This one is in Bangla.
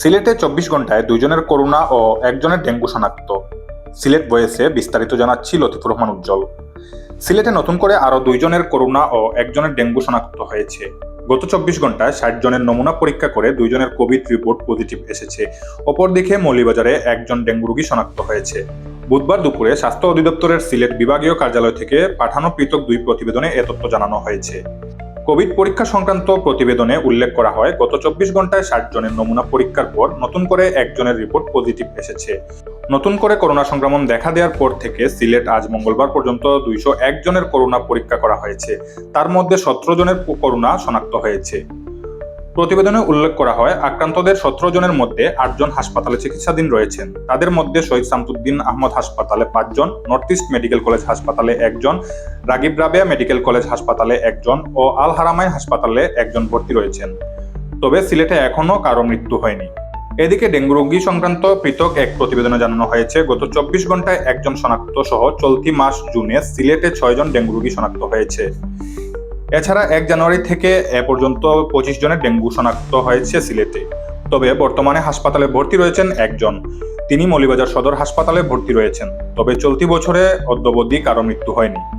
সিলেটে চব্বিশ ঘন্টায় দুইজনের করোনা ও একজনের ডেঙ্গু শনাক্ত। সিলেট বয়েসে বিস্তারিত জানাচ্ছি লতিফুর রহমান উজ্জ্বল। সিলেটে নতুন করে আরও দুইজনের করোনা ও একজনের ডেঙ্গু শনাক্ত হয়েছে। গত চব্বিশ ঘন্টায় ষাট জনের নমুনা পরীক্ষা করে দুইজনের কোভিড রিপোর্ট পজিটিভ এসেছে। অপরদিকে মৌলিবাজারে একজন ডেঙ্গু রোগী শনাক্ত হয়েছে। বুধবার দুপুরে স্বাস্থ্য অধিদপ্তরের সিলেট বিভাগীয় কার্যালয় থেকে পাঠানো পৃথক দুই প্রতিবেদনে এ তথ্য জানানো হয়েছে। কোভিড পরীক্ষা সংক্রান্ত প্রতিবেদনে উল্লেখ করা হয়, গত চব্বিশ ঘন্টায় ষাট জনের নমুনা পরীক্ষার পর নতুন করে একজনের রিপোর্ট পজিটিভ এসেছে। নতুন করে করোনা সংক্রমণ দেখা দেওয়ার পর থেকে সিলেট আজ মঙ্গলবার পর্যন্ত দুইশো একজনের করোনা পরীক্ষা করা হয়েছে। তার মধ্যে সতেরো জনের করোনা শনাক্ত হয়েছে। প্রতিবেদনে উল্লেখ করা হয়, আক্রান্তদের সতেরো জনের মধ্যে আটজন হাসপাতালে চিকিৎসাধীন রয়েছেন। তাদের মধ্যে শহীদ শামসুদ্দিন আহমদ হাসপাতালে পাঁচজন নর্থ ইস্ট মেডিকেল কলেজ হাসপাতালে একজন রাগিব রাবেয়া মেডিকেল কলেজ হাসপাতালে একজন ও আল হারামাই হাসপাতালে একজন ভর্তি রয়েছেন। তবে সিলেটে এখনও কারও মৃত্যু হয়নি। এদিকে ডেঙ্গু রোগী সংক্রান্ত পৃথক এক প্রতিবেদনে জানানো হয়েছে, গত চব্বিশ ঘন্টায় একজন শনাক্ত সহ চলতি মাস জুনে সিলেটে ছয়জন ডেঙ্গু রোগী শনাক্ত হয়েছে। এছাড়া এক জানুয়ারি থেকে এ পর্যন্ত পঁচিশ জনের ডেঙ্গু শনাক্ত হয়েছে সিলেটে। তবে বর্তমানে হাসপাতালে ভর্তি রয়েছেন একজন। তিনি মলিবাজার সদর হাসপাতালে ভর্তি রয়েছেন। তবে চলতি বছরে অদ্যবধি কারও মৃত্যু হয়নি।